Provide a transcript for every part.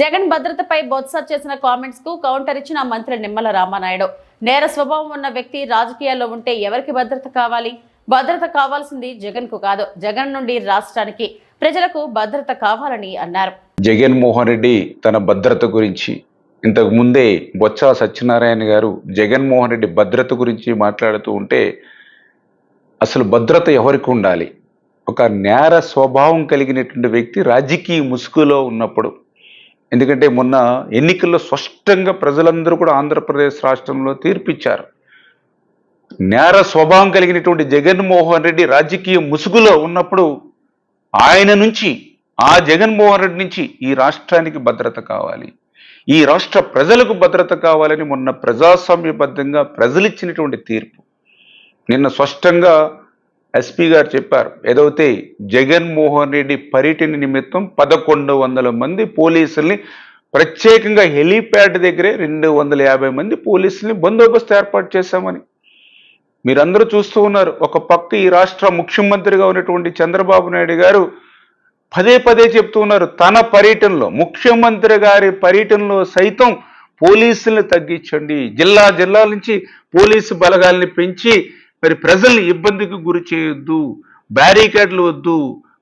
జగన్ భద్రతపై బొత్స చేసిన కామెంట్స్కు కౌంటర్ ఇచ్చిన మంత్రి నిమ్మల రామానాయుడు. నేర స్వభావం ఉన్న వ్యక్తి రాజకీయాల్లో ఉంటే ఎవరికి భద్రత కావాలి? భద్రత కావాల్సింది జగన్కు కాదు జగన్ నుండి రాష్ట్రానికి. ప్రజలకు భద్రత కావాలని అన్నారు. జగన్మోహన్ రెడ్డి తన భద్రత గురించి ఇంతకు ముందే బొత్స సత్యనారాయణ గారు జగన్మోహన్ రెడ్డి భద్రత గురించి మాట్లాడుతూ ఉంటే అసలు భద్రత ఎవరికి ఉండాలి? ఒక నేర స్వభావం కలిగినటువంటి వ్యక్తి రాజకీయ ముసుగులో ఉన్నప్పుడు ఎందుకంటే మొన్న ఎన్నికల్లో స్పష్టంగా ప్రజలందరూ కూడా ఆంధ్రప్రదేశ్ రాష్ట్రంలో తీర్పిచ్చారు. నేర స్వభావం కలిగినటువంటి జగన్మోహన్ రెడ్డి రాజకీయ ముసుగులో ఉన్నప్పుడు ఆయన నుంచి ఆ జగన్మోహన్ రెడ్డి నుంచి ఈ రాష్ట్రానికి భద్రత కావాలి. ఈ రాష్ట్ర ప్రజలకు భద్రత కావాలని మొన్న ప్రజాస్వామ్యబద్ధంగా ప్రజలు ఇచ్చినటువంటి తీర్పు. నిన్న స్పష్టంగా ఎస్పీ గారు చెప్పారు ఏదైతే జగన్మోహన్ రెడ్డి పర్యటన నిమిత్తం పదకొండు వందల మంది పోలీసుల్ని ప్రత్యేకంగా హెలీప్యాడ్ దగ్గరే రెండు వందల యాభై మంది పోలీసుల్ని బందోబస్తు ఏర్పాటు చేశామని. మీరందరూ చూస్తూ ఉన్నారు ఒక పక్క ఈ రాష్ట్ర ముఖ్యమంత్రిగా ఉన్నటువంటి చంద్రబాబు నాయుడు గారు పదే పదే చెప్తూ ఉన్నారు తన పర్యటనలో ముఖ్యమంత్రి గారి పర్యటనలో సైతం పోలీసుల్ని తగ్గించండి జిల్లా జిల్లాల నుంచి పోలీసు బలగాల్ని పెంచి మరి ప్రజల్ని ఇబ్బందికి గురి చేయొద్దు బ్యారికేడ్లు వద్దు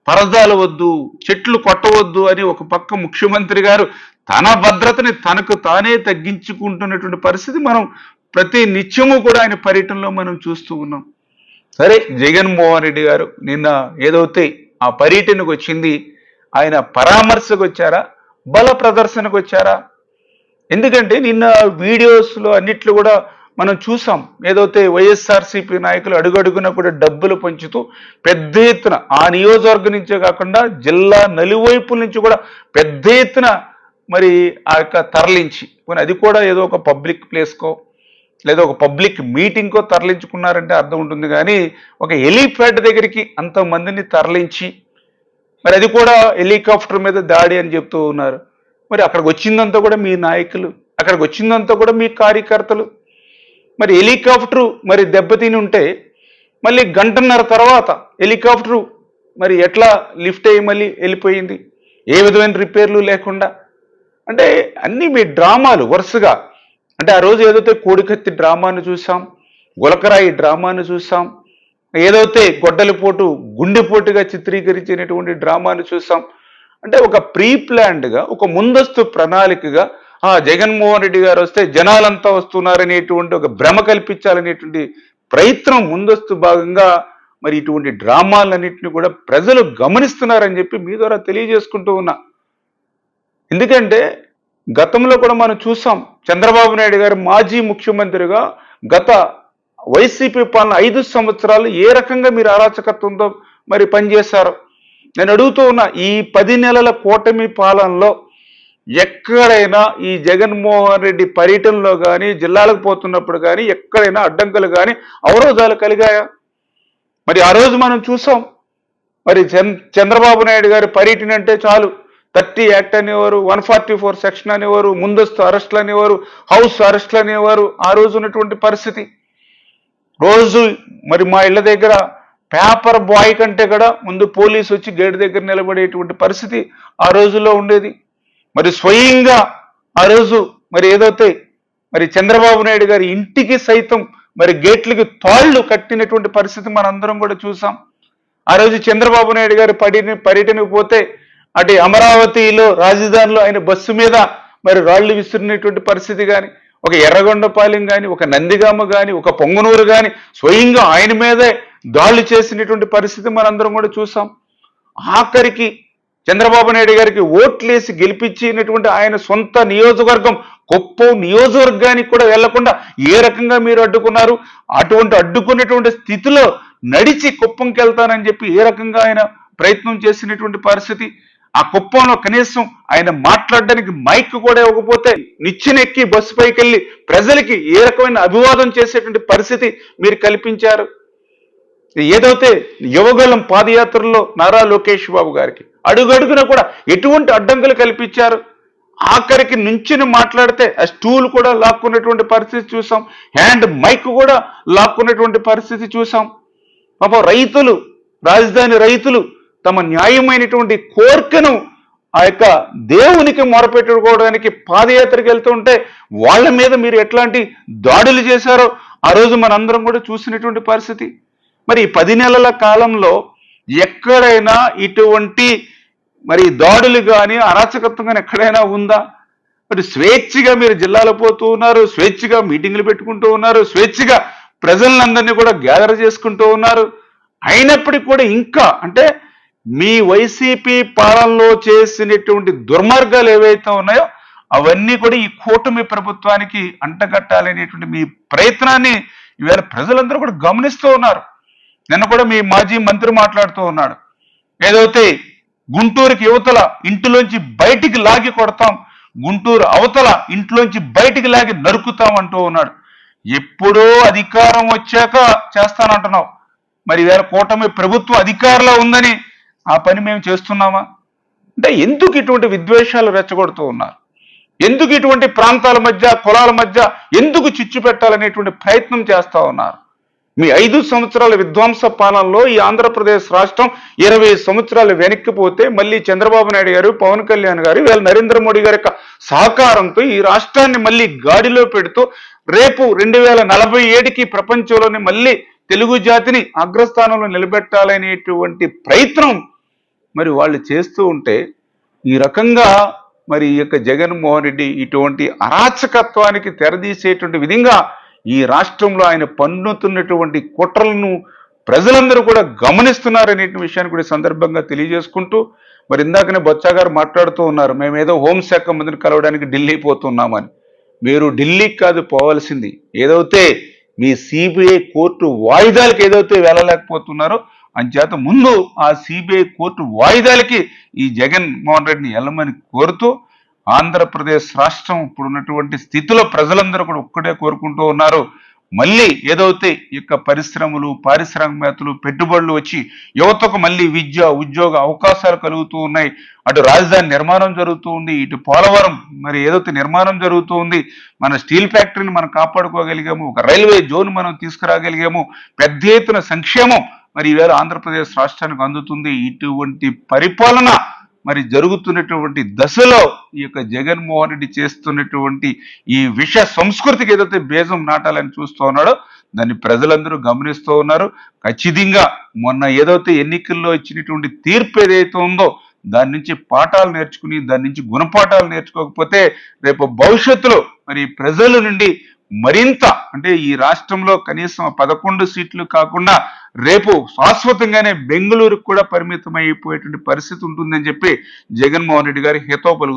పరదాలు వద్దు చెట్లు కొట్టవద్దు అని ఒక పక్క ముఖ్యమంత్రి గారు తన భద్రతని తనకు తానే తగ్గించుకుంటున్నటువంటి పరిస్థితి మనం ప్రతి నిత్యము కూడా ఆయన పర్యటనలో మనం చూస్తూ ఉన్నాం. సరే జగన్మోహన్ రెడ్డి గారు నిన్న ఏదైతే ఆ పర్యటనకు వచ్చింది ఆయన పరామర్శకు వచ్చారా? బల ప్రదర్శనకు వచ్చారా? ఎందుకంటే నిన్న వీడియోస్లో అన్నిట్లో కూడా మనం చూసాం ఏదైతే వైఎస్ఆర్సీపీ నాయకులు అడుగడుగున కూడా డబ్బులు పంచుతూ పెద్ద ఎత్తున ఆ నియోజకవర్గం నుంచే కాకుండా జిల్లా నలువైపుల నుంచి కూడా పెద్ద ఎత్తున మరి ఆ యొక్క తరలించి పోనీ అది కూడా ఏదో ఒక పబ్లిక్ ప్లేస్కో లేదా ఒక పబ్లిక్ మీటింగ్కో తరలించుకున్నారంటే అర్థం ఉంటుంది కానీ ఒక హెలీప్యాడ్ దగ్గరికి అంతమందిని తరలించి మరి అది కూడా హెలికాప్టర్ మీద దాడి అని చెప్తూ ఉన్నారు. మరి అక్కడికి వచ్చిందంతా కూడా మీ నాయకులు అక్కడికి వచ్చిందంతా కూడా మీ కార్యకర్తలు మరి హెలికాప్టరు మరి దెబ్బతిని ఉంటే మళ్ళీ గంటన్నర తర్వాత హెలికాప్టరు మరి ఎట్లా లిఫ్ట్ అయ్యి మళ్ళీ వెళ్ళిపోయింది? ఏ విధమైన రిపేర్లు లేకుండా? అంటే అన్నీ మీ డ్రామాలు వరుసగా. అంటే ఆ రోజు ఏదైతే కోడికత్తి డ్రామాను చూసాం గులకరాయి డ్రామాను చూసాం ఏదైతే గొడ్డలిపోటు గుండెపోటుగా చిత్రీకరించినటువంటి డ్రామాను చూసాం. అంటే ఒక ప్రీ ప్లాన్డ్గా ఒక ముందస్తు ప్రణాళికగా జగన్మోహన్ రెడ్డి గారు వస్తే జనాలంతా వస్తున్నారనేటువంటి ఒక భ్రమ కల్పించాలనేటువంటి ప్రయత్నం ముందస్తు భాగంగా మరి ఇటువంటి డ్రామాలన్నింటినీ కూడా ప్రజలు గమనిస్తున్నారని చెప్పి మీ ద్వారా తెలియజేసుకుంటూ ఉన్నా. ఎందుకంటే గతంలో కూడా మనం చూసాం చంద్రబాబు నాయుడు గారు మాజీ ముఖ్యమంత్రిగా గత వైసీపీ పాలన ఐదు సంవత్సరాలు ఏ రకంగా మీరు అరాచకత్వంతో మరి పనిచేశారు? నేను అడుగుతూ ఉన్నా ఈ పది నెలల కూటమి పాలనలో ఎక్కడైనా ఈ జగన్మోహన్ రెడ్డి పర్యటనలో కానీ జిల్లాలకు పోతున్నప్పుడు కానీ ఎక్కడైనా అడ్డంకులు కానీ అవరోధాలు కలిగాయా? మరి ఆ రోజు మనం చూసాం. మరి చంద్రబాబు నాయుడు గారి పర్యటన అంటే చాలు. థర్టీ యాక్ట్ అనేవారు వన్ ఫార్టీ ఫోర్ సెక్షన్ అనేవారు ముందస్తు అరెస్టులు అనేవారు హౌస్ అరెస్టులు అనేవారు ఆ రోజు ఉన్నటువంటి పరిస్థితి. రోజు మరి మా ఇళ్ళ దగ్గర పేపర్ బాయ్ కంటే కూడా ముందు పోలీసు వచ్చి గేట్ దగ్గర నిలబడేటువంటి పరిస్థితి ఆ రోజుల్లో ఉండేది. మరి స్వయంగా ఆ రోజు మరి ఏదైతే మరి చంద్రబాబు నాయుడు గారి ఇంటికి సైతం మరి గేట్లకి తాళ్ళు కట్టినటువంటి పరిస్థితి మనందరం కూడా చూసాం. ఆ రోజు చంద్రబాబు నాయుడు గారు పడిన పర్యటనకు పోతే అటు అమరావతిలో రాజధానిలో ఆయన బస్సు మీద మరి రాళ్ళు విసిరినటువంటి పరిస్థితి కానీ ఒక ఎర్రగొండపాలెం కానీ ఒక నందిగామ కానీ ఒక పొంగనూరు కానీ స్వయంగా ఆయన మీదే దాడులు చేసినటువంటి పరిస్థితి మనందరం కూడా చూసాం. ఆఖరికి చంద్రబాబు నాయుడు గారికి ఓట్లేసి గెలిపించినటువంటి ఆయన సొంత నియోజకవర్గం కుప్పం నియోజకవర్గానికి కూడా వెళ్ళకుండా ఏ రకంగా మీరు అడ్డుకున్నారు? అటువంటి అడ్డుకున్నటువంటి స్థితిలో నడిచి కుప్పంకి వెళ్తానని చెప్పి ఏ రకంగా ఆయన ప్రయత్నం చేసినటువంటి పరిస్థితి? ఆ కుప్పంలో కనీసం ఆయన మాట్లాడడానికి మైక్ కూడా ఇవ్వకపోతే నిచ్చెనెక్కి బస్సు పైకి వెళ్ళి ప్రజలకి ఏ రకమైన అభివాదం చేసేటువంటి పరిస్థితి మీరు కల్పించారు? ఏదైతే యువగలం పాదయాత్రలో నారా లోకేష్ బాబు గారికి అడుగడుగున కూడా ఎటువంటి అడ్డంకులు కల్పించారు? ఆఖరికి నుంచిని మాట్లాడితే ఆ స్టూల్ కూడా లాక్కున్నటువంటి పరిస్థితి చూసాం. హ్యాండ్ మైక్ కూడా లాక్కున్నటువంటి పరిస్థితి చూసాం. పాప రైతులు రాజధాని రైతులు తమ న్యాయమైనటువంటి కోరికను ఆ యొక్క దేవునికి మొరపెట్టుకోవడానికి పాదయాత్రకి వెళ్తూ ఉంటే వాళ్ళ మీద మీరు ఎట్లాంటి దాడులు చేశారో ఆ రోజు మనందరం కూడా చూసినటువంటి పరిస్థితి. మరి పది నెలల కాలంలో ఎక్కడైనా ఇటువంటి మరి దాడులు కానీ అరాచకత్వం కానీ ఎక్కడైనా ఉందా? మరి స్వేచ్ఛగా మీరు జిల్లాలో పోతూ ఉన్నారు స్వేచ్ఛగా మీటింగ్లు పెట్టుకుంటూ ఉన్నారు స్వేచ్ఛగా ప్రజలందరినీ కూడా గ్యాదర్ చేసుకుంటూ ఉన్నారు. అయినప్పటికీ కూడా ఇంకా అంటే మీ వైసీపీ పాలనలో చేసినటువంటి దుర్మార్గాలు ఏవైతే ఉన్నాయో అవన్నీ కూడా ఈ కూటమి ప్రభుత్వానికి అంటగట్టాలనేటువంటి మీ ప్రయత్నాన్ని ఈవేళ ప్రజలందరూ కూడా గమనిస్తూ ఉన్నారు. నిన్న కూడా మీ మాజీ మంత్రి మాట్లాడుతూ ఉన్నాడు. ఏదైతే గుంటూరుకి యువతల ఇంటిలోంచి బయటికి లాగి కొడతాం గుంటూరు అవతల ఇంట్లోంచి బయటికి లాగి నరుకుతాం అంటూ ఉన్నాడు. ఎప్పుడో అధికారం వచ్చాక చేస్తానంటున్నావు. మరి వేరే కూటమి ప్రభుత్వం అధికారంలో ఉందని ఆ పని మేము చేస్తున్నామా? అంటే ఎందుకు ఇటువంటి విద్వేషాలు రెచ్చగొడుతూ ఉన్నారు? ఎందుకు ఇటువంటి ప్రాంతాల మధ్య కులాల మధ్య ఎందుకు చిచ్చు పెట్టాలనేటువంటి ప్రయత్నం చేస్తూ ఉన్నారు? మీ ఐదు సంవత్సరాల విధ్వంస పాలనలో ఈ ఆంధ్రప్రదేశ్ రాష్ట్రం ఇరవై సంవత్సరాలు వెనక్కిపోతే మళ్ళీ చంద్రబాబు నాయుడు గారు పవన్ కళ్యాణ్ గారు వీళ్ళ నరేంద్ర మోడీ గారి యొక్క సహకారంతో ఈ రాష్ట్రాన్ని మళ్ళీ గాడిలో పెడుతూ రేపు రెండు వేల నలభై ఏడుకి ప్రపంచంలోని మళ్ళీ తెలుగు జాతిని అగ్రస్థానంలో నిలబెట్టాలనేటువంటి ప్రయత్నం మరి వాళ్ళు చేస్తూ ఉంటే ఈ రకంగా మరి ఈ యొక్క జగన్మోహన్ రెడ్డి ఇటువంటి అరాచకత్వానికి తెరదీసేటువంటి విధంగా ఈ రాష్ట్రంలో ఆయన పన్నుతున్నటువంటి కుట్రలను ప్రజలందరూ కూడా గమనిస్తున్నారనే విషయాన్ని కూడా సందర్భంగా తెలియజేసుకుంటూ మరి ఇందాకనే బొత్స గారు మాట్లాడుతూ ఉన్నారు మేమేదో హోంశాఖ మంత్రిని కలవడానికి ఢిల్లీ పోతున్నామని. మీరు ఢిల్లీకి కాదు పోవాల్సింది. ఏదైతే మీ సిబిఐ కోర్టు వాయిదాలకు ఏదైతే వెళ్ళలేకపోతున్నారో అంచేత ముందు ఆ సిబిఐ కోర్టు వాయిదాలకి ఈ జగన్ మోహన్ రెడ్డిని వెళ్ళమని కోరుతూ ఆంధ్రప్రదేశ్ రాష్ట్రం ఇప్పుడు ఉన్నటువంటి స్థితిలో ప్రజలందరూ కూడా ఒక్కటే కోరుకుంటూ ఉన్నారు. మళ్ళీ ఏదైతే ఈ యొక్క పరిశ్రమలు పారిశ్రామికవేత్తలు పెట్టుబడులు వచ్చి యువతకు మళ్ళీ విద్య ఉద్యోగ అవకాశాలు కలుగుతూ ఉన్నాయి. అటు రాజధాని నిర్మాణం జరుగుతూ ఉంది. ఇటు పోలవరం మరి ఏదైతే నిర్మాణం జరుగుతూ ఉంది మన స్టీల్ ఫ్యాక్టరీని మనం కాపాడుకోగలిగాము. ఒక రైల్వే జోన్ మనం తీసుకురాగలిగాము. పెద్ద ఎత్తున సంక్షేమం మరి ఈవేళ ఆంధ్రప్రదేశ్ రాష్ట్రానికి అందుతుంది. ఇటువంటి పరిపాలన మరి జరుగుతున్నటువంటి దశలో ఈ యొక్క జగన్మోహన్ రెడ్డి చేస్తున్నటువంటి ఈ విష సంస్కృతికి ఏదైతే బేజం నాటాలని చూస్తూ ఉన్నాడో దాన్ని ప్రజలందరూ గమనిస్తూ ఉన్నారు. ఖచ్చితంగా మొన్న ఏదైతే ఎన్నికల్లో ఇచ్చినటువంటి తీర్పు ఏదైతే ఉందో దాని నుంచి పాఠాలు నేర్చుకుని దాని నుంచి గుణపాఠాలు నేర్చుకోకపోతే రేపు భవిష్యత్తులో మరి ప్రజల నుండి మరింత అంటే ఈ రాష్ట్రంలో కనీసం పదకొండు సీట్లు కాకుండా రేపు శాశ్వతంగానే బెంగళూరుకు కూడా పరిమితం అయిపోయేటువంటి పరిస్థితి ఉంటుందని చెప్పి జగన్మోహన్ రెడ్డి గారి హితో